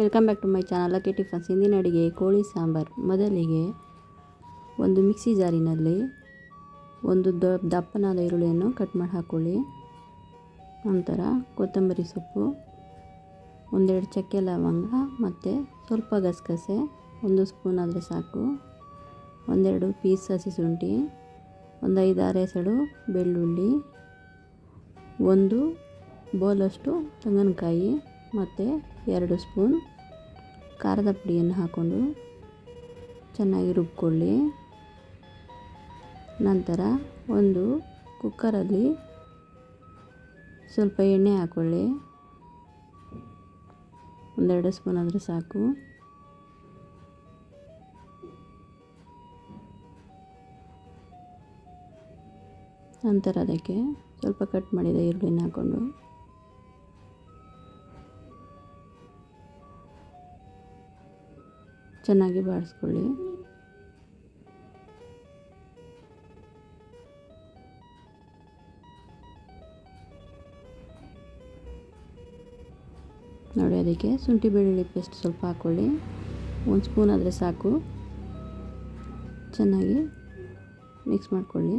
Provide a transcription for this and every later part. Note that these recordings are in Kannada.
Welcome back to my channel lucky tiffins ಹಿಂದಿನ ಅಡುಗೆ ಕೋಳಿ ಸಾಂಬಾರು. ಮೊದಲಿಗೆ ಒಂದು ಮಿಕ್ಸಿ ಜಾರಿನಲ್ಲಿ ಒಂದು ದೊ, ದಪ್ಪನಾದ ಈರುಳ್ಳಿಯನ್ನು ಕಟ್ ಮಾಡಿ ಹಾಕ್ಕೊಳ್ಳಿ ನಂತರ ಕೊತ್ತಂಬರಿ ಸೊಪ್ಪು, ಒಂದೆರಡು ಚಕ್ಕೆ ಲವಂಗ ಮತ್ತು ಸ್ವಲ್ಪ ಗಸಗಸೆ, ಒಂದು ಸ್ಪೂನ್ ಆದರೆ ಸಾಕು. ಒಂದೆರಡು ಪೀಸ್ ಹಸಿ ಶುಂಠಿ, ಒಂದು ಐದಾರು ಎಸಳು ಬೆಳ್ಳುಳ್ಳಿ, ಒಂದು ಬೋಲಷ್ಟು ತೆಂಗಿನಕಾಯಿ. ಮತ್ತು ಎರಡು ಸ್ಪೂನ್ ಖಾರದ ಪುಡಿಯನ್ನು ಹಾಕ್ಕೊಂಡು ಚೆನ್ನಾಗಿ ರುಬ್ಕೊಳ್ಳಿ. ನಂತರ ಒಂದು ಕುಕ್ಕರಲ್ಲಿ ಸ್ವಲ್ಪ ಎಣ್ಣೆ ಹಾಕ್ಕೊಳ್ಳಿ ಒಂದೆರಡು ಸ್ಪೂನ್ ಆದರೆ ಸಾಕು. ನಂತರ ಅದಕ್ಕೆ ಸ್ವಲ್ಪ ಕಟ್ ಮಾಡಿದ ಈರುಳ್ಳಿನ ಹಾಕ್ಕೊಂಡು ಚೆನ್ನಾಗಿ ಬಾಡಿಸ್ಕೊಳ್ಳಿ ನೋಡಿ ಅದಕ್ಕೆ ಶುಂಠಿ ಬೆಳ್ಳುಳ್ಳಿ ಪೇಸ್ಟ್ ಸ್ವಲ್ಪ ಹಾಕ್ಕೊಳ್ಳಿ ಒಂದು ಸ್ಪೂನ್ ಆದರೆ ಸಾಕು. ಚೆನ್ನಾಗಿ ಮಿಕ್ಸ್ ಮಾಡ್ಕೊಳ್ಳಿ.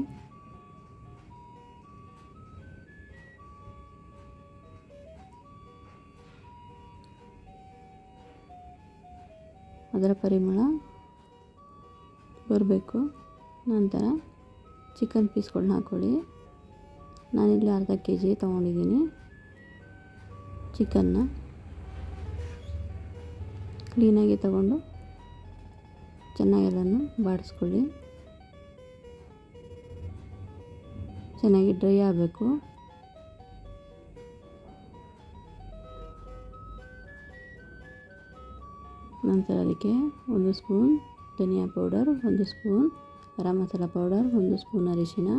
ಅದರ ಪರಿಮಳ ಬರಬೇಕು. ನಂತರ ಚಿಕನ್ ಪೀಸ್ಗಳನ್ನ ಹಾಕ್ಕೊಳ್ಳಿ ನಾನಿಲ್ಲಿ ಅರ್ಧ ಕೆ ಜಿ ತೊಗೊಂಡಿದ್ದೀನಿ ಚಿಕನ್ನ ಕ್ಲೀನಾಗಿ ತಗೊಂಡು ಚೆನ್ನಾಗಿ ಎಲ್ಲನೂ ಬಾಡಿಸ್ಕೊಳ್ಳಿ. ಚೆನ್ನಾಗಿ ಡ್ರೈ ಆಗಬೇಕು. ನಂತರ ಅದಕ್ಕೆ ಒಂದು ಸ್ಪೂನ್ ಧನಿಯಾ ಪೌಡರ್, ಒಂದು ಸ್ಪೂನ್ ಗರಂ ಮಸಾಲ ಪೌಡರ್, ಒಂದು ಸ್ಪೂನ್ ಅರಿಶಿನ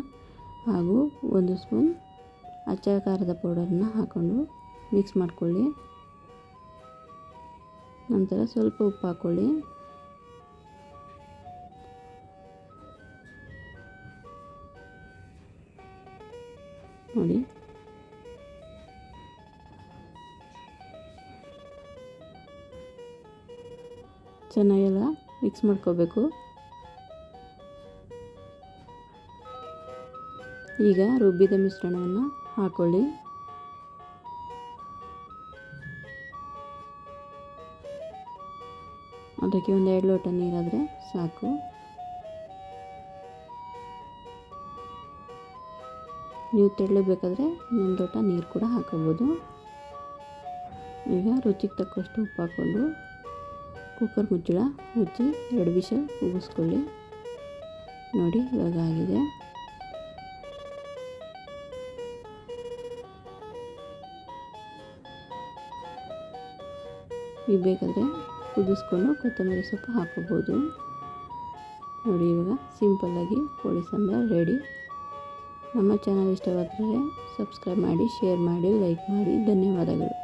ಹಾಗೂ ಒಂದು ಸ್ಪೂನ್ ಅಚ್ಚ ಖಾರದ ಪೌಡರನ್ನ ಹಾಕ್ಕೊಂಡು ಮಿಕ್ಸ್ ಮಾಡಿಕೊಳ್ಳಿ. ನಂತರ ಸ್ವಲ್ಪ ಉಪ್ಪು ಹಾಕ್ಕೊಳ್ಳಿ. ನೋಡಿ ಚೆನ್ನಾಗೆಲ್ಲ ಮಿಕ್ಸ್ ಮಾಡ್ಕೋಬೇಕು. ಈಗ ರುಬ್ಬಿದ ಮಿಶ್ರಣವನ್ನು ಹಾಕ್ಕೊಳ್ಳಿ ಅದಕ್ಕೆ ಒಂದು ಎರಡು ಲೋಟ ನೀರಾದರೆ ಸಾಕು. ನೀವು ತೆಳ್ಳಬೇಕಾದ್ರೆ ಇನ್ನೊಂದು ಲೋಟ ನೀರು ಕೂಡ ಹಾಕೋಬೋದು ಈಗ ರುಚಿಗೆ ತಕ್ಕಷ್ಟು ಉಪ್ಪು ಹಾಕ್ಕೊಂಡು ಕುಕ್ಕರ್ ಮುಚ್ಚಳ, ಮುಚ್ಚಿ ಎರಡು ವಿಷಲ್ ಕೂಗಿಸ್ಕೊಳ್ಳಿ ನೋಡಿ, ಇವಾಗ ಆಗಿದೆ. ಈಗ ಬೇಕಾದರೆ ಕುದಿಸ್ಕೊಂಡು ಕೊತ್ತಂಬರಿ ಸೊಪ್ಪು ಹಾಕೋಬೋದು ನೋಡಿ, ಇವಾಗ ಸಿಂಪಲ್ಲಾಗಿ ಕೋಳಿ ಸಾಂಬಾರು ರೆಡಿ. ನಮ್ಮ ಚಾನಲ್ ಇಷ್ಟವಾದರೆ ಸಬ್ಸ್ಕ್ರೈಬ್ ಮಾಡಿ, ಶೇರ್ ಮಾಡಿ, ಲೈಕ್ ಮಾಡಿ. ಧನ್ಯವಾದಗಳು.